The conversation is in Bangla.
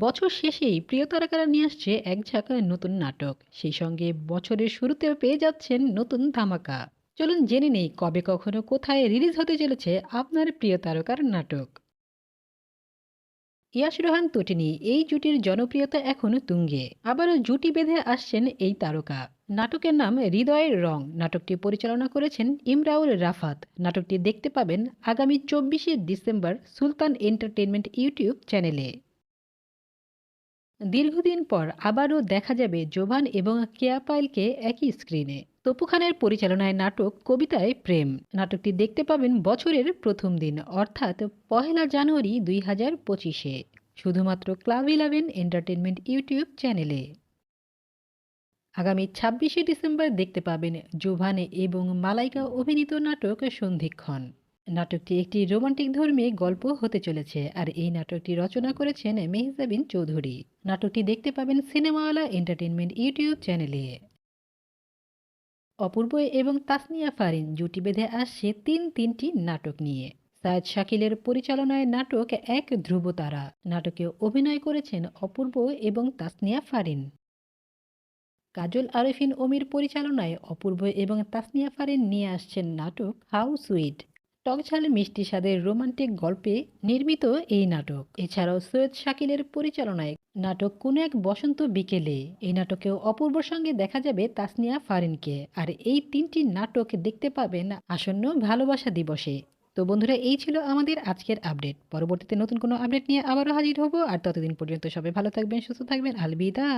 বছর শেষেই প্রিয় তারকারা নিয়ে আসছে এক ঝাঁক নতুন নাটক। সেই সঙ্গে বছরের শুরুতে পেয়ে যাচ্ছেন নতুন ধামাকা। চলুন জেনে নেই কবে কখনো কোথায় রিলিজ হতে চলেছে আপনার প্রিয় তারকার নাটক। ইয়াশ রোহান তটিনী, এই জুটির জনপ্রিয়তা এখনও তুঙ্গে। আবারও জুটি বেঁধে আসছেন এই তারকা। নাটকের নাম হৃদয়ের রং। নাটকটি পরিচালনা করেছেন ইমরাউল রাফাত। নাটকটি দেখতে পাবেন আগামী চব্বিশে ডিসেম্বর সুলতান এন্টারটেনমেন্ট ইউটিউব চ্যানেলে। দীর্ঘদিন পর আবারও দেখা যাবে জোভান এবং কেয়া পাইলকে একই স্ক্রিনে। তপু খানের পরিচালনায় নাটক কবিতায় প্রেম। নাটকটি দেখতে পাবেন বছরের প্রথম দিন, অর্থাৎ পহেলা জানুয়ারি দুই হাজার পঁচিশে। শুধুমাত্র ক্লাব ইলেভেন এন্টারটেনমেন্ট ইউটিউব চ্যানেলে। আগামী ছাব্বিশে ডিসেম্বর দেখতে পাবেন জোভানে এবং মালাইকা অভিনীত নাটক সন্ধিক্ষণ। নাটকটি একটি রোমান্টিক ধর্মী গল্প হতে চলেছে, আর এই নাটকটি রচনা করেছেন মেহজাবিন চৌধুরী। নাটকটি দেখতে পাবেন সিনেমাওয়ালা এন্টারটেনমেন্ট ইউটিউব চ্যানেলে। অপূর্ব এবং তাসনিয়া ফারিন জুটি বেঁধে আসছে তিন তিনটি নাটক নিয়ে। সায়দ শাকিলের পরিচালনায় নাটক এক ধ্রুবতারা। নাটকে অভিনয় করেছেন অপূর্ব এবং তাসনিয়া ফারিন। কাজল আরেফিন ওমির পরিচালনায় অপূর্ব এবং তাসনিয়া ফারিন নিয়ে আসছেন নাটক হাউ সুইট। টকঝাল মিষ্টি স্বাদের রোমান্টিক গল্পে নির্মিত এই নাটক। এছাড়াও সৈয়দ শাকিলের পরিচালনায় নাটক কোনো এক বসন্ত বিকেলে। এই নাটকেও অপূর্বর সঙ্গে দেখা যাবে তাসনিয়া ফারিনকে। আর এই তিনটি নাটক দেখতে পাবেন আসন্ন ভালোবাসা দিবসে। তো বন্ধুরা, এই ছিল আমাদের আজকের আপডেট। পরবর্তীতে নতুন কোনো আপডেট নিয়ে আবারও হাজির হব। আর ততদিন পর্যন্ত সবাই ভালো থাকবেন, সুস্থ থাকবেন। আলবিদা।